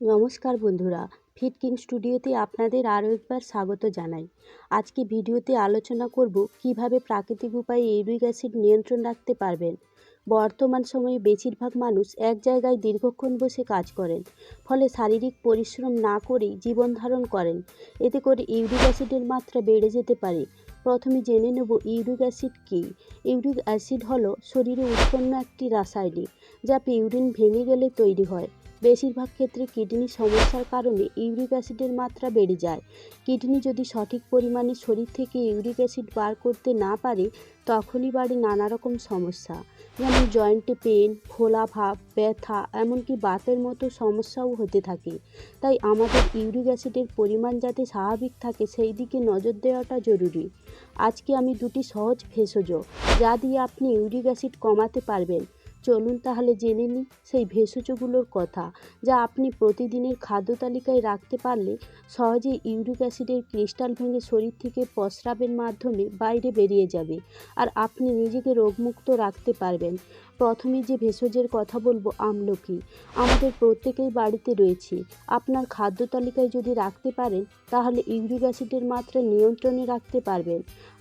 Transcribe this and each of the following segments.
নমস্কার বন্ধুরা feet king স্টুডিওতে আপনাদের আরও একবার স্বাগত জানাই। আজকে ভিডিওতে আলোচনা করব কীভাবে প্রাকৃতিক উপায়ে ইউরিক অ্যাসিড নিয়ন্ত্রণ রাখতে পারবেন। বর্তমান সময়ে বেশিরভাগ মানুষ এক জায়গায় দীর্ঘক্ষণ বসে কাজ করেন, ফলে শারীরিক পরিশ্রম না করেই জীবন ধারণ করেন। এতে করে ইউরিক অ্যাসিডের মাত্রা বেড়ে যেতে পারে। প্রথমে জেনে নেব ইউরিক অ্যাসিড কী। ইউরিক অ্যাসিড হলো শরীরে উৎপন্ন একটি রাসায়নিক, যা পিউরিন ভেঙে গেলে তৈরি হয়। বেশিরভাগ ক্ষেত্রে কিডনি সমস্যার কারণে ইউরিক অ্যাসিডের মাত্রা বেড়ে যায়। কিডনি যদি সঠিক পরিমাণে শরীর থেকে ইউরিক অ্যাসিড বার করতে না পারে, তখনই বাড়ে নানা রকম সমস্যা। যেমন জয়েন্টে পেন ফোলা ভাব, ব্যথা, এমনকি বাতের মতো সমস্যাও হতে থাকে। তাই আমাদের ইউরিক অ্যাসিডের পরিমাণ যাতে স্বাভাবিক থাকে, সেই দিকে নজর দেওয়াটা জরুরি। আজকে আমি দুটি সহজ ভেষজ, যা দিয়ে আপনি ইউরিক অ্যাসিড কমাতে পারবেন। চলুন তাহলে জেনে নিই সেই ভেষজগুলোর কথা, যা আপনি প্রতিদিনের খাদ্য তালিকায় রাখতে পারলে সহজেই ইউরিক অ্যাসিডের ক্রিস্টাল ভেঙে শরীর থেকে প্রস্রাবের মাধ্যমে বাইরে বেরিয়ে যাবে আর আপনি নিজেকে রোগমুক্ত রাখতে পারবেন। প্রথমে যে ভেষজের কথা বলব, আমলকি। আমাদের প্রত্যেকেই বাড়িতে রয়েছে। আপনার খাদ্য তালিকায় যদি রাখতে পারেন, তাহলে ইউরিক অ্যাসিডের মাত্রা নিয়ন্ত্রণে রাখতে পারবেন।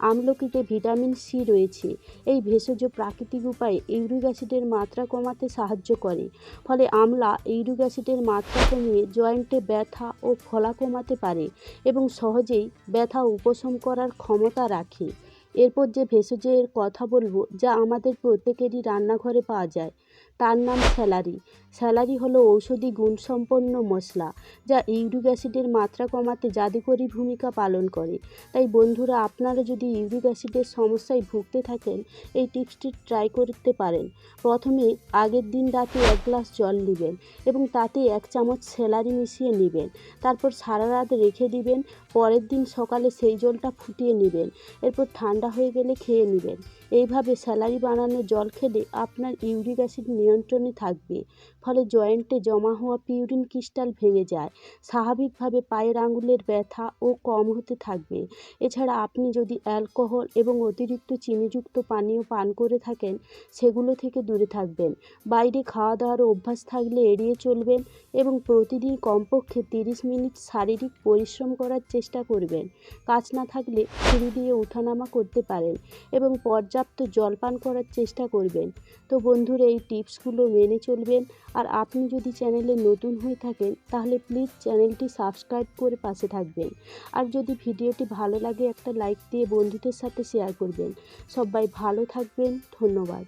আমলকিতে ভিটামিন সি রয়েছে। এই ভেষজ প্রাকৃতিক উপায়ে ইউরিক অ্যাসিডের মাত্রা কমাতে সাহায্য করে। ফলে আমলা ইউরিক অ্যাসিডের মাত্রা কমিয়ে জয়েন্টে ব্যথা ও ফলা কমাতে পারে এবং সহজেই ব্যথা উপশম করার ক্ষমতা রাখে। এরপর যে ভেষজের কথা বলব, যা আমাদের প্রত্যেকেরই রান্নাঘরে পাওয়া যায় তার নাম স্যালারি। স্যালারি হলো ঔষধি গুণসম্পন্ন মশলা, যা ইউরিক অ্যাসিডের মাত্রা কমাতে জাদুকরী ভূমিকা পালন করে। তাই বন্ধুরা, আপনারা যদি ইউরিক অ্যাসিডের সমস্যায় ভুগতে থাকেন, এই টিপসটি ট্রাই করতে পারেন। প্রথমে আগের দিন রাতে এক গ্লাস জল নেবেন এবং তাতে এক চামচ স্যালারি মিশিয়ে নেবেন। তারপর সারা রাত রেখে দিবেন, পরের দিন সকালে সেই জলটা ফুটিয়ে নেবেন। এরপর ঠান্ডা হয়ে গেলে খেয়ে নেবেন। এইভাবে স্যালারি বানানো জল খেলে আপনার ইউরিক অ্যাসিড নিয়ন্ত্রণে থাকবে। ফলে জয়েন্টে জমা হওয়া পিউরিন ক্রিস্টাল ভেঙে যায়। স্বাভাবিকভাবে পায়ের আঙুলের ব্যথা ও কম হতে থাকবে। এছাড়া আপনি যদি অ্যালকোহল এবং অতিরিক্ত চিনিযুক্ত পানীয় পান করে থাকেন, সেগুলো থেকে দূরে থাকবেন। বাইরে খাওয়া দাওয়ার অভ্যাস থাকলে এড়িয়ে চলবেন এবং প্রতিদিন কমপক্ষে তিরিশ মিনিট শারীরিক পরিশ্রম করার চেষ্টা করবেন। কাজ না থাকলে সিঁড়ি দিয়ে ওঠানামা করতে পারেন এবং পর্যাপ্ত জল পান করার চেষ্টা করবেন। তো বন্ধুরা, এই টিপসগুলো মেনে চলবেন। আর আপনি যদি চ্যানেলে নতুন হয়ে থাকেন, তাহলে প্লিজ চ্যানেলটি সাবস্ক্রাইব করে পাশে থাকবেন। আর যদি ভিডিওটি ভালো লাগে, একটা লাইক দিয়ে বন্ধুদের সাথে শেয়ার করবেন। সবাই ভালো থাকবেন, ধন্যবাদ।